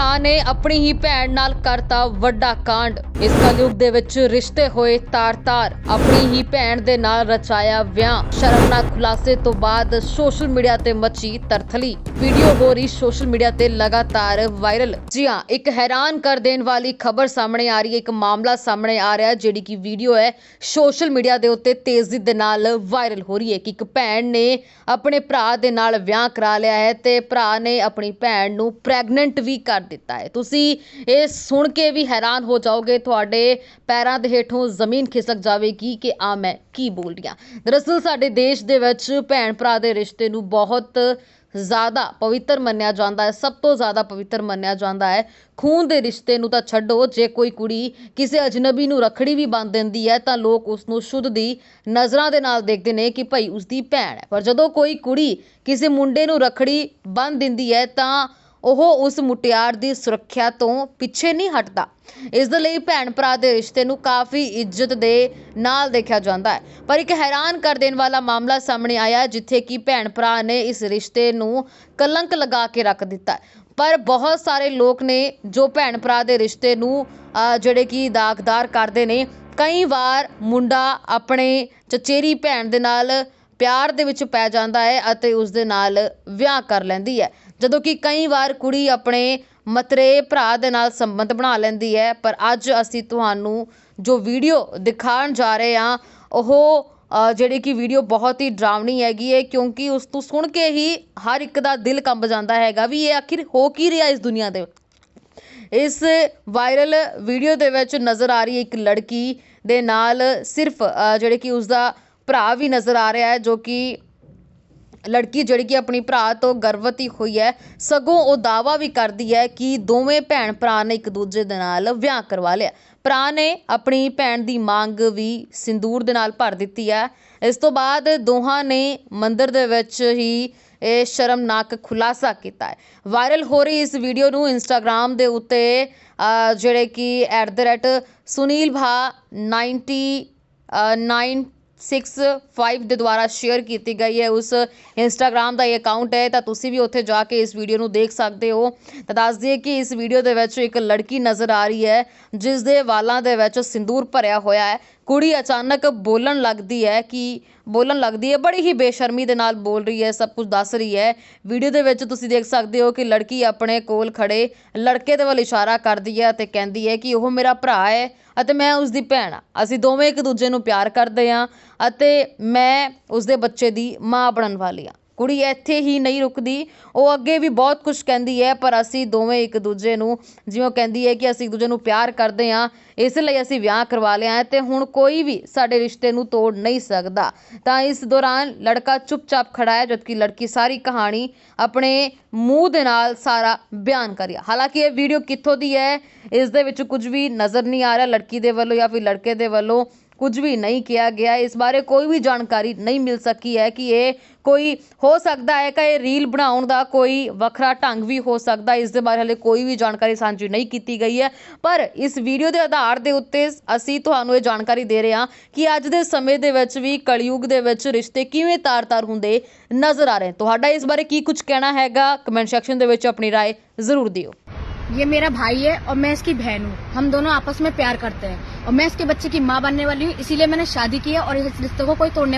ਭਰਾ ਨੇ ਆਪਣੀ ਹੀ ਭੈਣ ਨਾਲ ਕਰਤਾ ਵੱਡਾ ਕਾਂਡ। ਇਸ ਕਲਯੁਗ ਦੇ ਵਿੱਚ ਰਿਸ਼ਤੇ ਹੋਏ ਤਾਰ-ਤਾਰ, ਆਪਣੀ ਹੀ ਭੈਣ ਦੇ ਨਾਲ ਰਚਾਇਆ ਵਿਆਹ। ਸ਼ਰਮਨਾਕ ਖੁਲਾਸੇ ਤੋਂ ਬਾਅਦ ਸੋਸ਼ਲ ਮੀਡੀਆ ਤੇ ਮੱਚੀ ਤਰਥਲੀ। ਵੀਡੀਓ ਹੋ ਰਹੀ ਸੋਸ਼ਲ ਮੀਡੀਆ ਤੇ ਲਗਾਤਾਰ ਵਾਇਰਲ। ਜੀ ਹਾਂ, ਇੱਕ ਹੈਰਾਨ ਕਰ ਦੇਣ ਵਾਲੀ ਖਬਰ ਸਾਹਮਣੇ ਆ ਰਹੀ ਹੈ, ਇੱਕ ਮਾਮਲਾ ਸਾਹਮਣੇ ਆ ਰਿਹਾ, ਜਿਹੜੀ ਕਿ ਵੀਡੀਓ ਹੈ, ਸੋਸ਼ਲ ਮੀਡੀਆ ਦੇ ਉੱਤੇ ਤੇਜ਼ੀ ਦੇ ਨਾਲ ਵਾਇਰਲ ਹੋ ਰਹੀ ਹੈ ਕਿ ਇੱਕ ਭੈਣ ਨੇ ਆਪਣੇ ਭਰਾ ਦੇ ਨਾਲ ਵਿਆਹ ਕਰਾ ਲਿਆ ਹੈ ਤੇ ਭਰਾ ਨੇ ਆਪਣੀ ਭੈਣ ਨੂੰ ਪ੍ਰੈਗਨੈਂਟ ਵੀ ਕਰ ਦਿੱਤਾ ਹੈ। ਤੁਸੀਂ ਇਹ ਸੁਣ ਕੇ ਵੀ ਹੈਰਾਨ ਹੋ ਜਾਓਗੇ, ਤੁਹਾਡੇ ਪੈਰਾਂ ਦੇ ਹੇਠੋਂ ਜ਼ਮੀਨ ਖਿਸਕ ਜਾਵੇਗੀ ਕਿ ਆ ਮੈਂ ਕੀ ਬੋਲ ਰਹੀ ਦਰਅਸਲ ਸਾਡੇ ਦੇਸ਼ ਦੇ ਵਿੱਚ ਭੈਣ ਭਰਾ ਦੇ ਰਿਸ਼ਤੇ ਨੂੰ ਬਹੁਤ ਜ਼ਿਆਦਾ ਪਵਿੱਤਰ ਮੰਨਿਆ ਜਾਂਦਾ ਹੈ, ਸਭ ਤੋਂ ਜ਼ਿਆਦਾ ਪਵਿੱਤਰ ਮੰਨਿਆ ਜਾਂਦਾ ਹੈ। ਖੂਨ ਦੇ ਰਿਸ਼ਤੇ ਨੂੰ ਤਾਂ ਛੱਡੋ, ਜੇ ਕੋਈ ਕੁੜੀ ਕਿਸੇ ਅਜਨਬੀ ਨੂੰ ਰੱਖੜੀ ਵੀ ਬੰਨ ਦਿੰਦੀ ਹੈ, ਤਾਂ ਲੋਕ ਉਸ ਨੂੰ ਸ਼ੁੱਧ ਦੀ ਨਜ਼ਰਾਂ ਦੇ ਨਾਲ ਦੇਖਦੇ ਨੇ ਕਿ ਭਾਈ ਉਸ ਦੀ ਭੈਣ ਹੈ। ਪਰ ਜਦੋਂ ਕੋਈ ਕੁੜੀ ਕਿਸੇ ਮੁੰਡੇ ਨੂੰ ਰੱਖੜੀ ਬੰਨ ਦਿੰਦੀ ਹੈ, ਤਾਂ ਉਹ ਉਸ ਮੁਟਿਆਰ ਦੀ ਸੁਰੱਖਿਆ ਤੋਂ ਪਿੱਛੇ ਨਹੀਂ ਹਟਦਾ। ਇਸ ਦੇ ਲਈ ਭੈਣ ਭਰਾ ਦੇ ਰਿਸ਼ਤੇ ਨੂੰ ਕਾਫੀ ਇੱਜ਼ਤ ਦੇ ਨਾਲ ਦੇਖਿਆ ਜਾਂਦਾ ਹੈ। ਪਰ ਇੱਕ ਹੈਰਾਨ ਕਰ ਦੇਣ ਵਾਲਾ ਮਾਮਲਾ ਸਾਹਮਣੇ ਆਇਆ ਜਿੱਥੇ ਕਿ ਭੈਣ ਭਰਾ ਨੇ ਇਸ ਰਿਸ਼ਤੇ ਨੂੰ ਕਲੰਕ ਲਗਾ ਕੇ ਰੱਖ ਦਿੱਤਾ ਪਰ ਬਹੁਤ ਸਾਰੇ ਲੋਕ ਨੇ ਜੋ ਭੈਣ ਭਰਾ ਦੇ ਰਿਸ਼ਤੇ ਨੂੰ ਜਿਹੜੇ ਕਿ ਦਾਗਦਾਰ ਕਰਦੇ ਨੇ, ਕਈ ਵਾਰ ਮੁੰਡਾ ਆਪਣੇ ਚਚੇਰੀ ਭੈਣ ਦੇ ਨਾਲ ਪਿਆਰ ਦੇ ਵਿੱਚ ਪੈ ਜਾਂਦਾ ਹੈ ਅਤੇ ਉਸ ਦੇ ਨਾਲ ਵਿਆਹ ਕਰ ਲੈਂਦੀ ਹੈ। ਜਦੋਂ ਕਿ ਕਈ ਵਾਰ ਕੁੜੀ ਆਪਣੇ ਮਤਰੇ ਭਰਾ ਦੇ ਨਾਲ ਸੰਬੰਧ ਬਣਾ ਲੈਂਦੀ ਹੈ, ਪਰ ਅੱਜ ਅਸੀਂ ਤੁਹਾਨੂੰ ਜੋ ਵੀਡੀਓ ਦਿਖਾਉਣ ਜਾ ਰਹੇ ਹਾਂ, ਉਹ ਜਿਹੜੀ ਕਿ ਵੀਡੀਓ ਬਹੁਤ ਹੀ ਡਰਾਵਣੀ ਹੈਗੀ ਹੈ, ਕਿਉਂਕਿ ਉਸ ਤੋਂ ਸੁਣ ਕੇ ਹੀ ਹਰ ਇੱਕ ਦਾ ਦਿਲ ਕੰਬ ਜਾਂਦਾ ਹੈਗਾ ਵੀ ਇਹ ਆਖਿਰ ਹੋ ਕੀ ਰਿਹਾ ਇਸ ਦੁਨੀਆ ਦੇ ਇਸ ਵਾਇਰਲ ਵੀਡੀਓ ਦੇ ਵਿੱਚ ਨਜ਼ਰ ਆ ਰਹੀ ਇੱਕ ਲੜਕੀ ਦੇ ਨਾਲ ਸਿਰਫ ਜਿਹੜੇ ਕਿ ਉਸ ਦਾ ਭਰਾ ਵੀ ਨਜ਼ਰ ਆ ਰਿਹਾ ਹੈ, ਜੋ ਕਿ ਲੜਕੀ ਜਿਹੜੀ ਕਿ ਆਪਣੀ ਭਰਾ ਤੋਂ ਗਰਭਵਤੀ ਹੋਈ ਹੈ, ਸਗੋਂ ਉਹ ਦਾਵਾ ਵੀ ਕਰਦੀ ਹੈ ਕਿ ਦੋਵੇਂ ਭੈਣ ਭਰਾ ਨੇ ਇੱਕ ਦੂਜੇ ਦੇ ਨਾਲ ਵਿਆਹ ਕਰਵਾ ਲਿਆ। ਭਰਾ ਨੇ ਆਪਣੀ ਭੈਣ ਦੀ ਮੰਗ ਵੀ ਸਿੰਦੂਰ ਦੇ ਨਾਲ ਭਰ ਦਿੱਤੀ ਹੈ। ਇਸ ਤੋਂ ਬਾਅਦ ਦੋਹਾਂ ਨੇ ਮੰਦਰ ਦੇ ਵਿੱਚ ਹੀ ਇਹ ਸ਼ਰਮਨਾਕ ਖੁਲਾਸਾ ਕੀਤਾ ਹੈ। ਵਾਇਰਲ ਹੋ ਰਹੀ ਇਸ ਵੀਡੀਓ ਨੂੰ ਇੰਸਟਾਗ੍ਰam ਦੇ ਉੱਤੇ ਜਿਹੜੇ ਕਿ @sunilbha 90 9 65 ਦੇ ਦੁਆਰਾ ਸ਼ੇਅਰ ਕੀਤੀ ਗਈ ਹੈ। ਉਸ ਇੰਸਟਾਗ੍ਰam ਦਾ ਇਹ ਅਕਾਊਂਟ ਹੈ ਤਾਂ ਤੁਸੀਂ ਵੀ ਉੱਥੇ ਜਾ ਕੇ ਇਸ ਵੀਡੀਓ ਨੂੰ ਦੇਖ ਸਕਦੇ ਹੋ। ਤਾਂ ਦੱਸ ਦਈਏ ਕਿ ਇਸ ਵੀਡੀਓ ਦੇ ਵਿੱਚ ਇੱਕ ਲੜਕੀ ਨਜ਼ਰ ਆ ਰਹੀ ਹੈ ਜਿਸ ਦੇ ਵਾਲਾਂ ਦੇ ਵਿੱਚ ਸਿੰਦੂਰ ਭਰਿਆ ਹੋਇਆ ਹੈ। ਕੁੜੀ ਅਚਾਨਕ ਬੋਲਣ ਲੱਗਦੀ ਹੈ ਕਿ ਬੋਲਣ ਲੱਗਦੀ ਹੈ, ਬੜੀ ਹੀ ਬੇਸ਼ਰਮੀ ਦੇ ਨਾਲ ਬੋਲ ਰਹੀ ਹੈ, ਸਭ ਕੁਝ ਦੱਸ ਰਹੀ ਹੈ। ਵੀਡੀਓ ਦੇ ਵਿੱਚ ਤੁਸੀਂ ਦੇਖ ਸਕਦੇ ਹੋ ਕਿ ਲੜਕੀ ਆਪਣੇ ਕੋਲ ਖੜੇ ਲੜਕੇ ਦੇ ਵੱਲ ਇਸ਼ਾਰਾ ਕਰਦੀ ਹੈ ਤੇ ਕਹਿੰਦੀ ਹੈ ਕਿ ਉਹ ਮੇਰਾ ਭਰਾ ਹੈ ਅਤੇ ਮੈਂ ਉਸ ਦੀ ਭੈਣ ਆ ਅਸੀਂ ਦੋਵੇਂ ਇੱਕ ਦੂਜੇ ਨੂੰ ਪਿਆਰ ਕਰਦੇ ਹਾਂ ਅਤੇ ਮੈਂ ਉਸ ਦੇ ਬੱਚੇ ਦੀ ਮਾਂ ਬਣਨ ਵਾਲੀ ਹਾਂ। ਕੁੜੀ ਇੱਥੇ ਹੀ ਨਹੀਂ ਰੁਕਦੀ। ਉਹ ਅੱਗੇ ਵੀ ਬਹੁਤ ਕੁਝ ਕਹਿੰਦੀ ਹੈ, ਪਰ ਅਸੀਂ ਦੋਵੇਂ ਇੱਕ ਦੂਜੇ ਨੂੰ ਜਿਵੇਂ ਉਹ ਕਹਿੰਦੀ ਹੈ ਕਿ ਅਸੀਂ ਇੱਕ ਦੂਜੇ ਨੂੰ ਪਿਆਰ ਕਰਦੇ ਹਾਂ, ਇਸ ਲਈ ਅਸੀਂ ਵਿਆਹ ਕਰਵਾ ਲਿਆ ਹੈ ਤੇ ਹੁਣ ਕੋਈ ਵੀ ਸਾਡੇ ਰਿਸ਼ਤੇ ਨੂੰ ਤੋੜ ਨਹੀਂ ਸਕਦਾ। ਤਾਂ ਇਸ ਦੌਰਾਨ ਲੜਕਾ ਚੁੱਪਚਾਪ ਖੜਾ ਹੈ, ਜਦਕਿ ਲੜਕੀ ਸਾਰੀ ਕਹਾਣੀ ਆਪਣੇ ਮੂੰਹ ਦੇ ਨਾਲ ਸਾਰਾ ਬਿਆਨ ਕਰੀ ਹਾਲਾਂਕਿ ਇਹ ਵੀਡੀਓ ਕਿੱਥੋਂ ਦੀ ਹੈ, ਇਸ ਦੇ ਵਿੱਚ ਕੁਝ ਵੀ ਨਜ਼ਰ ਨਹੀਂ ਆ ਰਿਹਾ, ਲੜਕੀ ਦੇ ਵੱਲੋਂ ਜਾਂ ਫਿਰ ਲੜਕੇ ਦੇ ਵੱਲੋਂ। ਕੁਝ ਵੀ ਨਹੀਂ ਕਿਹਾ ਗਿਆ ਇਸ ਬਾਰੇ ਕੋਈ ਵੀ ਜਾਣਕਾਰੀ ਨਹੀਂ ਮਿਲ ਸਕੀ ਹੈ ਕਿ ਇਹ ਕੋਈ ਹੋ ਸਕਦਾ ਹੈ ਕਿ ਇਹ ਰੀਲ ਬਣਾਉਣ ਦਾ ਕੋਈ ਵੱਖਰਾ ਢੰਗ ਵੀ ਹੋ ਸਕਦਾ ਇਸ ਦੇ ਬਾਰੇ ਹਲੇ ਕੋਈ ਵੀ ਜਾਣਕਾਰੀ ਸਾਂਝੀ ਨਹੀਂ ਕੀਤੀ ਗਈ ਹੈ ਪਰ ਇਸ ਵੀਡੀਓ ਦੇ ਆਧਾਰ ਦੇ ਉੱਤੇ ਅਸੀਂ ਤੁਹਾਨੂੰ ਇਹ ਜਾਣਕਾਰੀ ਦੇ ਰਹੇ ਹਾਂ ਕਿ ਅੱਜ ਦੇ ਸਮੇਂ ਦੇ ਵਿੱਚ ਵੀ ਕਲਯੁਗ ਦੇ ਵਿੱਚ ਰਿਸ਼ਤੇ ਕਿਵੇਂ ਤਾਰ-ਤਾਰ ਹੁੰਦੇ ਨਜ਼ਰ ਆ ਰਹੇ ਤੁਹਾਡਾ ਇਸ ਬਾਰੇ ਕੀ ਕੁਝ ਕਹਿਣਾ ਹੈਗਾ ਕਮੈਂਟ ਸੈਕਸ਼ਨ ਦੇ ਵਿੱਚ ਆਪਣੀ رائے ਜ਼ਰੂਰ ਦਿਓ ये मेरा भाई है और मैं इसकी बहन हूँ हम दोनों आपस में प्यार करते हैं और मैं इसके बच्चे की माँ बनने वाली हूँ इसीलिए मैंने शादी की है और इस रिश्ते को कोई तोड़ने